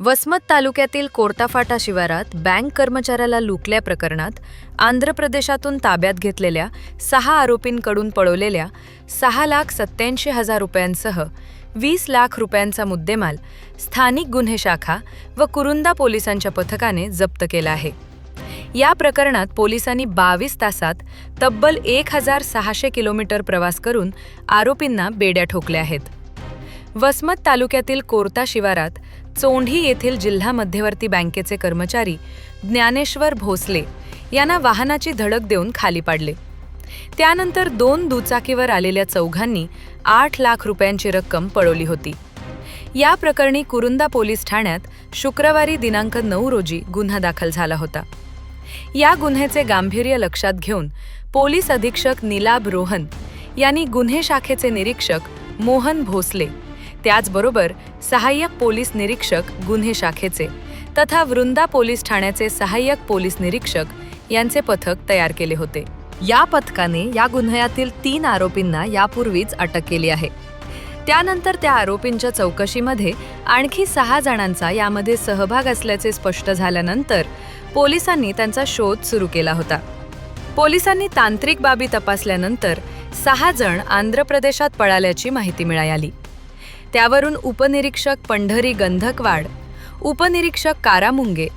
वसमत तालुक्यातील कोर्टाफाटा शिवारात बँक कर्मचाऱ्याला लुटल्या प्रकरणात आंध्र प्रदेशातून ताब्यात घेतलेल्या सहा आरोपींकडून पळवलेल्या सहा लाख सत्त्याऐंशी हजार रुपयांसह वीस लाख रुपयांचा मुद्देमाल स्थानिक गुन्हे शाखा व कुरुंदा पोलिसांच्या पथकाने जप्त केला आहे. या प्रकरणात पोलिसांनी बावीस तासात तब्बल एक हजार सहाशे किलोमीटर प्रवास करून आरोपींना बेड्या ठोकल्या आहेत. वसमत तालुक्यातील कोर्ता शिवारात चोंढी येथील जिल्हा मध्यवर्ती बँकेचे कर्मचारी ज्ञानेश्वर भोसले यांना वाहनाची धडक देऊन खाली पाडले. त्यानंतर दोन दुचाकीवर आलेल्या चौघांनी आठ लाख रुपयांची रक्कम पळवली होती. या प्रकरणी कुरुंदा पोलीस ठाण्यात शुक्रवारी दिनांक नऊ रोजी गुन्हा दाखल झाला होता. या गुन्ह्याचे गांभीर्य लक्षात घेऊन पोलीस अधीक्षक निलाभ रोहन यांनी गुन्हे शाखेचे निरीक्षक मोहन भोसले त्याचबरोबर सहाय्यक पोलीस निरीक्षक गुन्हे शाखेचे तथा वृंदा पोलीस ठाण्याचे सहाय्यक पोलीस निरीक्षक यांचे पथक तयार केले होते. या पथकाने या गुन्ह्यातील तीन आरोपींना यापूर्वीच अटक केली आहे. त्यानंतर त्या आरोपींच्या चौकशीमध्ये आणखी सहा जणांचा यामध्ये सहभाग असल्याचे स्पष्ट झाल्यानंतर पोलिसांनी त्यांचा शोध सुरू केला होता. पोलिसांनी तांत्रिक बाबी तपासल्यानंतर सहा जण आंध्र प्रदेशात पळाल्याची माहिती मिळाली. त्यावरून उपनिरीक्षक पंढरी गंधकवाड उपनिरीक्षक कारामुंगे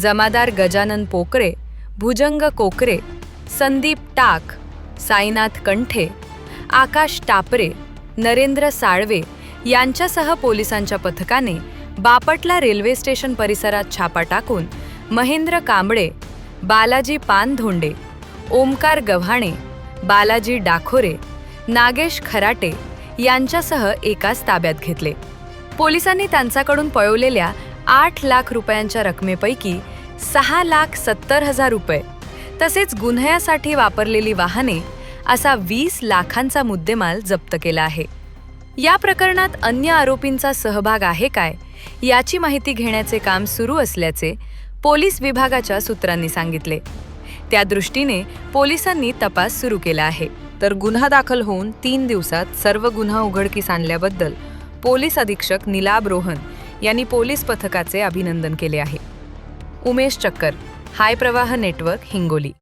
जमादार गजानन पोकरे भुजंग कोकरे संदीप टाक साईनाथ कंठे आकाश टापरे नरेंद्र साळवे यांच्यासह पोलिसांच्या पथकाने बापटला रेल्वे स्टेशन परिसरात छापा टाकून महेंद्र कांबळे बालाजी पानधोंडे ओमकार गव्हाणे बालाजी डाखोरे नागेश खराटे यांच्यासह एकाच ताब्यात घेतले. पोलिसांनी त्यांच्याकडून पळवलेल्या आठ लाख रुपयांच्या रकमेपैकी सहा लाख सत्तर हजार रुपये तसेच गुन्ह्यासाठी वापरलेली वाहने असा वीस लाखांचा मुद्देमाल जप्त केला आहे. या प्रकरणात अन्य आरोपींचा सहभाग आहे काय याची माहिती घेण्याचे काम सुरू असल्याचे पोलीस विभागाच्या सूत्रांनी सांगितले. त्या दृष्टीने पोलिसांनी तपास सुरू केला आहे. तर गुन्हा दाखल होऊन तीन दिवसात सर्व गुन्हा उघडकीस आणल्याबद्दल पोलीस अधीक्षक निलाब रोहन यांनी पोलीस पथकाचे अभिनंदन केले आहे. उमेश चक्कर हाय प्रवाह नेटवर्क हिंगोली.